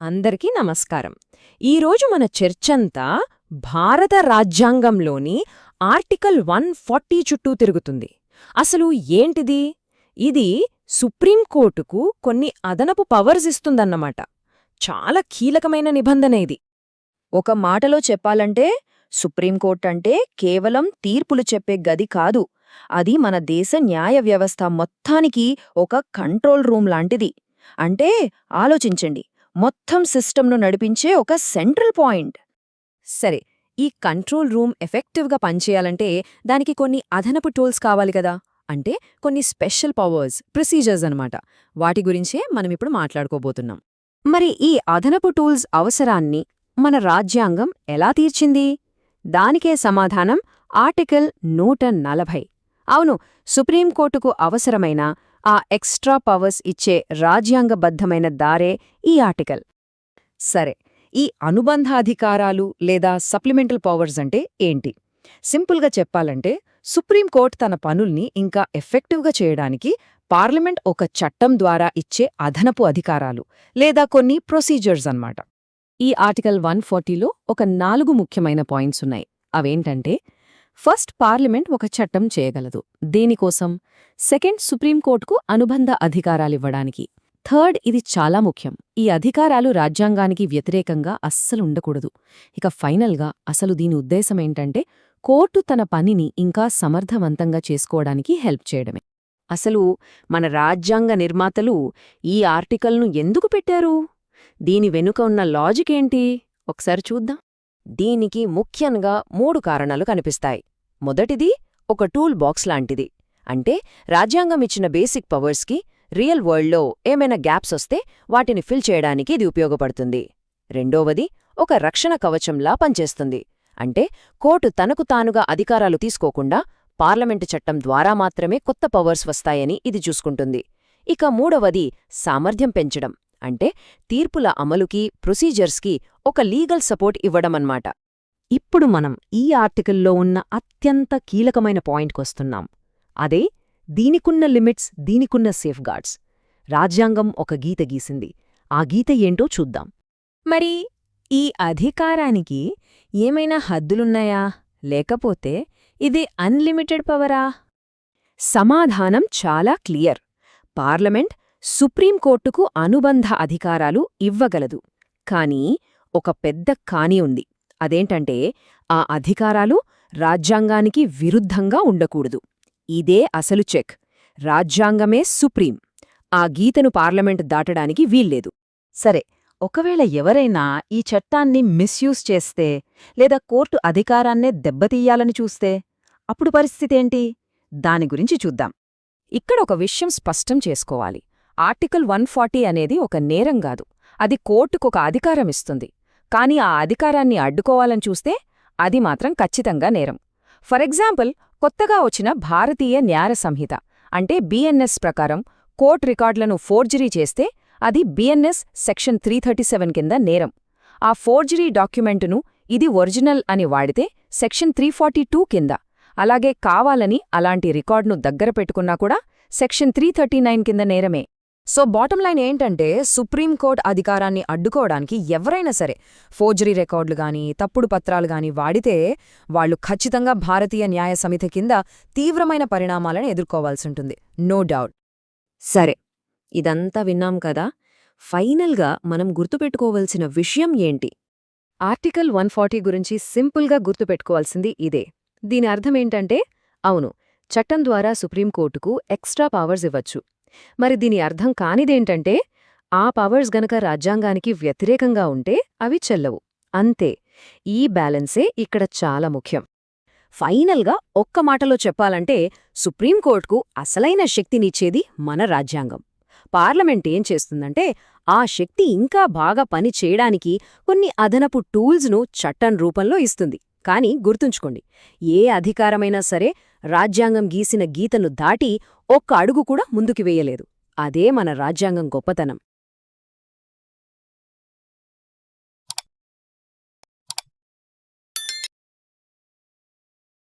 అందరికీ నమస్కారం. ఈరోజు మన చర్చంతా భారత రాజ్యాంగంలోని ఆర్టికల్ వన్ ఫార్టీ చుట్టూ తిరుగుతుంది. అసలు ఏంటిది? ఇది సుప్రీంకోర్టుకు కొన్ని అదనపు పవర్స్ ఇస్తుందన్నమాట. చాలా కీలకమైన నిబంధన ఇది. ఒక మాటలో చెప్పాలంటే సుప్రీంకోర్టు అంటే కేవలం తీర్పులు చెప్పే గది కాదు. అది మన దేశ న్యాయ వ్యవస్థ మొత్తానికి ఒక కంట్రోల్ రూమ్ లాంటిది. అంటే ఆలోచించండి. మొత్తం సిస్టమ్ను నడిపించే ఒక సెంట్రల్ పాయింట్. సరే ఈ కంట్రోల్ రూమ్ ఎఫెక్టివ్గా పనిచేయాలంటే దానికి కొన్ని అదనపు టూల్స్ కావాలి కదా? అంటే కొన్ని స్పెషల్ పవర్స్ ప్రొసీజర్స్ అనమాట వాటి గురించే మనమిప్పుడు మాట్లాడుకోబోతున్నాం. మరి ఈ అదనపు టూల్స్ అవసరాన్ని మన రాజ్యాంగం ఎలా తీర్చింది? దానికే సమాధానం ఆర్టికల్ నూట నలభై. అవును సుప్రీంకోర్టుకు అవసరమైన ఆ ఎక్స్ట్రా పవర్స్ ఇచ్చే రాజ్యాంగబద్ధమైన దారే ఈ ఆర్టికల్. సరే ఈ అనుబంధాధికారాలు లేదా సప్లిమెంటల్ పవర్స్ అంటే ఏంటి? సింపుల్గా చెప్పాలంటే సుప్రీంకోర్టు తన పనుల్ని ఇంకా ఎఫెక్టివ్గా చేయడానికి పార్లమెంట్ ఒక చట్టం ద్వారా ఇచ్చే అదనపు అధికారాలు లేదా కొన్ని ప్రొసీజర్స్ అన్నమాట. ఈ ఆర్టికల్ వన్ ఫార్టీలో ఒక నాలుగు ముఖ్యమైన పాయింట్స్ ఉన్నాయి. అవేంటంటే ఫస్ట్ పార్లమెంట్ ఒక చట్టం చేయగలదు. దీనికోసం సెకండ్ సుప్రీంకోర్టుకు అనుబంధ అధికారాలివ్వడానికి. థర్డ్ ఇది చాలా ముఖ్యం. ఈ అధికారాలు రాజ్యాంగానికి వ్యతిరేకంగా అస్సలు ఉండకూడదు. ఇక ఫైనల్గా అసలు దీని ఉద్దేశమేంటంటే కోర్టు తన పనిని ఇంకా సమర్థవంతంగా చేసుకోవడానికి హెల్ప్ చేయడమే. అసలు మన రాజ్యాంగ నిర్మాతలు ఈ ఆర్టికల్ను ఎందుకు పెట్టారు? దీని వెనుక ఉన్న లాజిక్ ఏంటి? ఒకసారి చూద్దాం. దీనికి ముఖ్యంగా మూడు కారణాలు కనిపిస్తాయి. మొదటిది ఒక టూల్ బాక్స్ లాంటిది. అంటే రాజ్యాంగం ఇచ్చిన బేసిక్ పవర్స్కి రియల్ వరల్డ్లో ఏమైనా గ్యాప్స్ వస్తే వాటిని ఫిల్ చేయడానికి ఇది ఉపయోగపడుతుంది. రెండోవది ఒక రక్షణ కవచంలా పనిచేస్తుంది. అంటే కోర్టు తనకు తానుగా అధికారాలు తీసుకోకుండా పార్లమెంటు చట్టం ద్వారా మాత్రమే కొత్త పవర్స్ వస్తాయని ఇది చూసుకుంటుంది. ఇక మూడవది సామర్థ్యం పెంచడం. అంటే తీర్పుల అమలుకి ప్రొసీజర్స్కి ఒక లీగల్ సపోర్ట్ ఇవ్వడమన్నమాట ఇప్పుడు మనం ఈ ఆర్టికల్లో ఉన్న అత్యంత కీలకమైన పాయింట్కొస్తున్నాం. అదే దీనికున్న లిమిట్స్ దీనికున్న సేఫ్గార్డ్స్. రాజ్యాంగం ఒక గీత గీసింది. ఆ గీత ఏంటో చూద్దాం. మరి ఈ అధికారానికి ఏమైనా హద్దులున్నాయా? లేకపోతే ఇది అన్లిమిటెడ్ పవరా? సమాధానం చాలా క్లియర్. పార్లమెంట్ సుప్రీంకోర్టుకు అనుబంధ అధికారాలు ఇవ్వగలదు. కానీ ఒక పెద్ద కాని ఉంది. అదేంటంటే ఆ అధికారాలు రాజ్యాంగానికి విరుద్ధంగా ఉండకూడదు. ఇదే అసలు చెక్. రాజ్యాంగమే సుప్రీం. ఆ గీతను పార్లమెంట్ దాటడానికి వీల్లేదు. సరే ఒకవేళ ఎవరైనా ఈ చట్టాన్ని మిస్యూజ్ చేస్తే లేదా కోర్టు అధికారాన్నే దెబ్బతీయాలని చూస్తే అప్పుడు పరిస్థితేంటి దాని గురించి చూద్దాం. ఇక్కడ ఒక విషయం స్పష్టం చేసుకోవాలి. ఆర్టికల్ వన్ ఫార్టీ అనేది ఒక నేరం కాదు. అది కోర్టుకొక అధికారం ఇస్తుంది. కాని ఆ అధికారాన్ని అడ్డుకోవాలని చూస్తే అది మాత్రం ఖచ్చితంగా నేరం. ఫర్ ఎగ్జాంపుల్ కొత్తగా వచ్చిన భారతీయ న్యాయ సంహిత అంటే బిఎన్ఎస్ ప్రకారం కోర్ట్ రికార్డులను ఫోర్జరీ చేస్తే అది బిఎన్ఎస్ సెక్షన్ త్రీ సెవెన్ కింద నేరం. ఆ ఫోర్జరీ డాక్యుమెంటును ఇది ఒరిజినల్ అని వాడితే సెక్షన్ త్రీ టూ కింద. అలాగే కావాలని అలాంటి రికార్డును దగ్గర పెట్టుకున్నా కూడా సెక్షన్ త్రీ నైన్ కింద నేరమే. సో బాటం లైన్ ఏంటంటే సుప్రీంకోర్టు అధికారాన్ని అడ్డుకోవడానికి ఎవరైనా సరే ఫోర్జరీ రికార్డులు గాని తప్పుడు పత్రాలు గాని వాడితే వాళ్ళు ఖచ్చితంగా భారతీయ న్యాయ సమితి కింద తీవ్రమైన పరిణామాలను ఎదుర్కోవాల్సుంటుంది నో డౌట్ సరే ఇదంతా విన్నాం కదా? ఫైనల్గా మనం గుర్తుపెట్టుకోవలసిన విషయం ఏంటి? ఆర్టికల్ వన్ ఫార్టీ గురించి సింపుల్గా గుర్తుపెట్టుకోవాల్సింది ఇదే. దీని అర్థమేంటంటే అవును చట్టం ద్వారా సుప్రీంకోర్టుకు ఎక్స్ట్రా పవర్స్ ఇవ్వచ్చు. మరి దీని అర్థం కానిదేంటంటే ఆ పవర్స్ గనక రాజ్యాంగానికి వ్యతిరేకంగా ఉంటే అవి చెల్లవు. అంతే ఈ బ్యాలెన్సే ఇక్కడ చాలా ముఖ్యం. ఫైనల్గా ఒక్క మాటలో చెప్పాలంటే సుప్రీంకోర్టుకు అసలైన శక్తినిచ్చేది మన రాజ్యాంగం. పార్లమెంట్ ఏం చేస్తుందంటే ఆ శక్తి ఇంకా బాగా పని చేయడానికి కొన్ని అదనపు టూల్స్ను చట్టం రూపంలో ఇస్తుంది. కాని గుర్తుంచుకోండి ఏ అధికారమైనా సరే రాజ్యాంగం గీసిన గీతను దాటి ఒక్క అడుగు కూడా ముందుకు వేయలేదు. అదే మన రాజ్యాంగం గొప్పతనం.